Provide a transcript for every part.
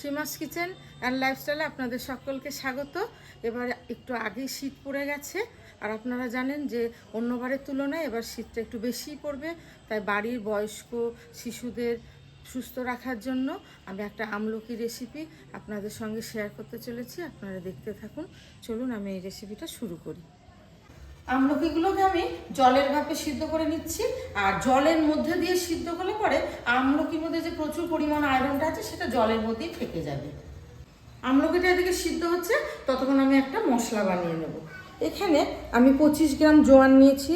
সীমাস kitchen and লাইফস্টাইলে আপনাদের সকলকে স্বাগত। এবার একটু আগে শীত পড়ে গেছে। আর আপনারা জানেন যে অন্যবারের তুলনায় এবার শীতটা একটু বেশিই পড়বে। তাই বাড়ির বয়স্ক শিশুদের সুস্থ রাখার জন্য আমি একটা আমলকি রেসিপি আপনাদের সঙ্গে শেয়ার করতে চলেছি। আপনারা দেখতে থাকুন। চলুন আমি এই রেসিপিটা শুরু করি। আমলকিগুলোকে আমি জলের ভাপে সিদ্ধ করে নিচ্ছি, আর জলের মধ্যে দিয়ে সিদ্ধ করলে পরে আমলকির মধ্যে যে প্রচুর পরিমাণ আয়রনটা আছে, সেটা জলের মধ্যেই থেকে যাবে। আমলকিটা এদিকে সিদ্ধ হচ্ছে, ততক্ষণ আমি একটা মশলা বানিয়ে নেব। এখানে আমি পঁচিশ গ্রাম জোয়ান নিয়েছি,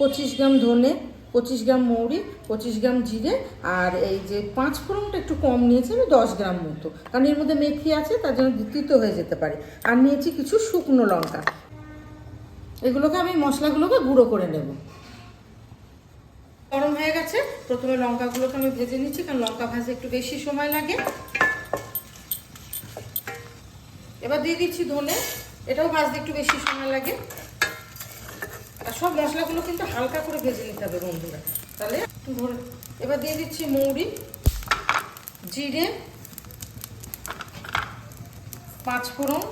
পঁচিশ গ্রাম ধনে, পঁচিশ গ্রাম মৌরি, পঁচিশ গ্রাম জিরে, আর এই যে পাঁচ ফোড়নটা একটু কম নিয়েছি, আমি দশ গ্রাম মতো। কারণ এর মধ্যে মেথি আছে, তার জন্য দ্বিতীয় হয়ে যেতে পারে। আর নিয়েছি কিছু শুকনো লঙ্কা। এগুলোকে আমি মশলাগুলোকে গুঁড়ো করে নেব। গরম হয়ে গেছে। প্রথমে লঙ্কাগুলোকে আমি ভেজে নিচ্ছি, কারণ লঙ্কা ভাজতে একটু বেশি সময় লাগে। এবার দিয়ে দিচ্ছি ধনে। এটাও ভাজতে একটু বেশি সময় লাগে। আর সব মশলাগুলো কিন্তু হালকা করে ভেজে নিতে হবে বন্ধুরা। তাহলে ধরে এবার দিয়ে দিচ্ছি মৌরি, জিরে, পাঁচফোড়ন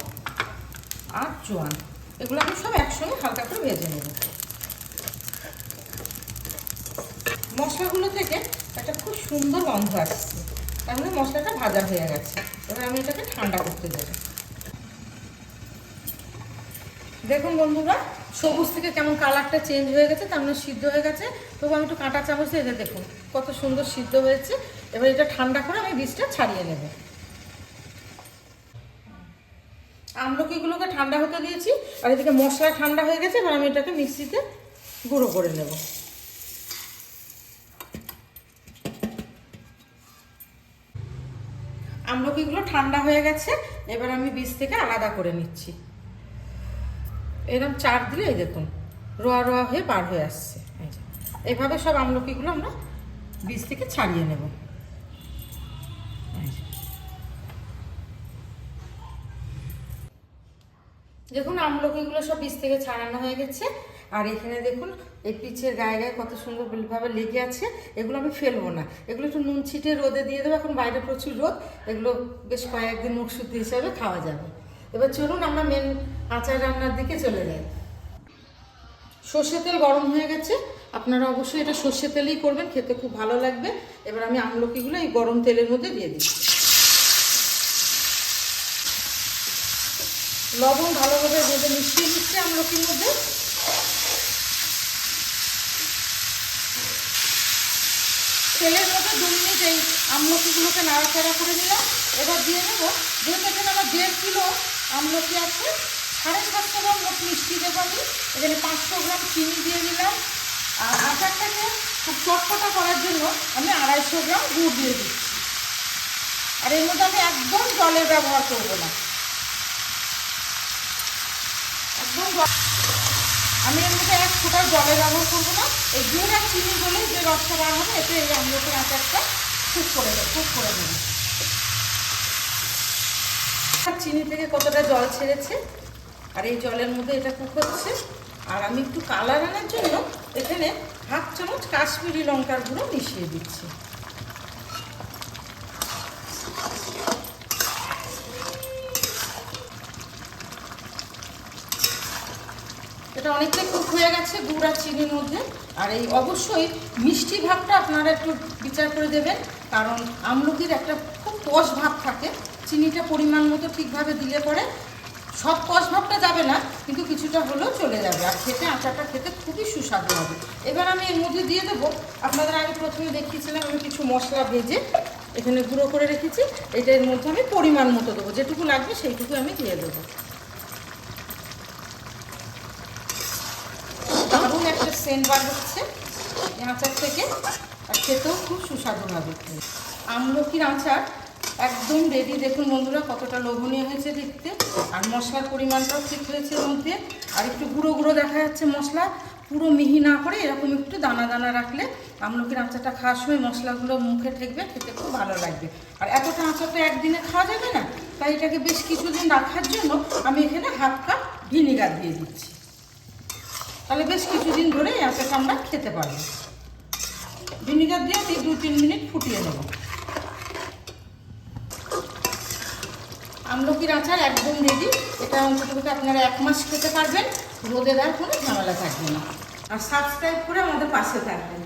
আর জোয়ান। এগুলো আমি সব একসঙ্গে হালকা করে ভেজে নেব। মশলাগুলো থেকে একটা খুব সুন্দর গন্ধ আসছে। তার মানে মশলাটা ভাজা হয়ে গেছে। এবার আমি এটাকে ঠান্ডা করতে দেবো। দেখুন বন্ধুরা, সবুজ থেকে কেমন কালারটা চেঞ্জ হয়ে গেছে, তার মানে সিদ্ধ হয়ে গেছে। তবু আমি একটু কাঁটা চামচ দিয়ে দেখুন, কত সুন্দর সিদ্ধ হয়েছে। এবার এটা ঠান্ডা করে আমি বীজটা ছাড়িয়ে নেব। আমলকিগুলোকে ঠান্ডা হতে দিয়েছি, আর এদিকে মশলা ঠান্ডা হয়ে গেছে, এবার আমি এটাকে মিক্সিতে গুঁড়ো করে নেব। আমলকিগুলো ঠান্ডা হয়ে গেছে, এবার আমি বীজ থেকে আলাদা করে নিচ্ছি। এরকম চার দিলে এই দেখুন, রোয়া রোয়া হয়ে বার হয়ে আসছে। এভাবে সব আমলকিগুলো আমরা বীজ থেকে ছাড়িয়ে নেব। দেখুন, আমলকিগুলো সব বীজ থেকে ছাড়ানো হয়ে গেছে। আর এখানে দেখুন, এই পিচের গায়ে গায়ে কত সুন্দরভাবে লেগে আছে। এগুলো আমি ফেলব না। এগুলো একটু নুন ছিটে রোদে দিয়ে দেবো। এখন বাইরে প্রচুর রোদ। এগুলো বেশ কয়েকদিন মুখশুদ্ধি হিসাবে খাওয়া যাবে। এবার চলুন আমরা মেন আচার রান্নার দিকে চলে যাই। সর্ষে তেল গরম হয়ে গেছে। আপনারা অবশ্যই এটা সর্ষে তেলেই করবেন। খেতে খুব ভালো লাগবে। এবার আমি আমলকিগুলো এই গরম তেলের মধ্যে দিয়ে দিচ্ছি। লবণ ভালোভাবে ভেজে মিশিয়ে নিচ্ছে আমলকির মধ্যে। তেলের মধ্যে দু মিনিট এই আমলকিগুলোকে নাড়াচাড়া করে নিলাম। এবার দিয়ে নেব যেহেতু এখানে আমার দেড় কিলো আমলকি আছে, সাড়ে সাতশো গ্রাম মোট মিষ্টি দেবো আমি। এখানে পাঁচশো গ্রাম চিনি দিয়ে দিলাম আর আচারটাকে খুব চটপটা করার জন্য আমি আড়াইশো গ্রাম গুড় দিয়ে দিচ্ছি। আর এর মধ্যে আমি একদম জলের ব্যবহার করব না। একদম আমি মধ্যে এক ফোঁটা জলে ব্যবহার করব না। এই গুড় আর চিনি বলে যে রসটা বার হবে, এতে এই আমলকির আচারটা খুব করে দেবে, খুব করে দেবে। চিনি থেকে কতটা জল ছেড়েছে? আর এই জলের মধ্যে এটা কুক হচ্ছে। আর আমি একটু কালার আনার জন্য এখানে হাফ চামচ কাশ্মীরি লঙ্কার গুঁড়ো মিশিয়ে দিচ্ছি। এটা অনেকটাই কুক হয়ে গেছে গুড় আর চিনির মধ্যে। আর এই অবশ্যই মিষ্টি ভাবটা আপনারা একটু বিচার করে দেবেন, কারণ আমলকির একটা খুব কষ ভাব থাকে। চিনিটা পরিমাণ মতো ঠিকভাবে দিলে পরে সব কষ ভাবটা যাবে না, কিন্তু কিছুটা হলেও চলে যাবে। আর খেতে, আচারটা খেতে খুবই সুস্বাদু হবে। এবার আমি এর মধ্যে দিয়ে দেবো। আপনাদের আগে প্রথমে দেখিয়েছিলাম আমি কিছু মশলা ভেজে এখানে গুঁড়ো করে রেখেছি। এটা এর মধ্যে আমি পরিমাণ মতো দেবো। যেটুকু লাগবে সেইটুকু আমি দিয়ে দেবো দারুণ একটা সেন্ট বার হচ্ছে এই আচার থেকে, আর খেতেও খুব সুস্বাদু হবে আমলকির আচার একদম রেডি দেখুন বন্ধুরা, কতটা লোভনীয় হয়েছে দেখতে। আর মশলার পরিমাণটাও ঠিক হয়েছে মধ্যে। আর একটু গুঁড়ো গুঁড়ো দেখা যাচ্ছে মশলা। পুরো মিহি না করে এরকম একটু দানা দানা রাখলে আমলকির আচারটা খাওয়ার সময় মশলাগুলো মুখে ঠেকবে, খেতে খুব ভালো লাগবে। আর এতটা আচার তো একদিনে খাওয়া যাবে না। তাই এটাকে বেশ কিছুদিন রাখার জন্য আমি এখানে হাফ কাপ ভিনিগার দিয়ে দিচ্ছি। তাহলে বেশ কিছুদিন ধরে আচারটা আমরা খেতে পারব। ভিনিগার দিয়ে দু তিন মিনিট ফুটিয়ে নেব। আমলকির আচার একদম রেডি এটা অন্তত আপনারা এক মাস খেতে পারবেন। রোদে দেওয়ার কোনো ঝামেলা থাকবে না। আর সাবস্ক্রাইব করে আমাদের পাশে থাকবেন।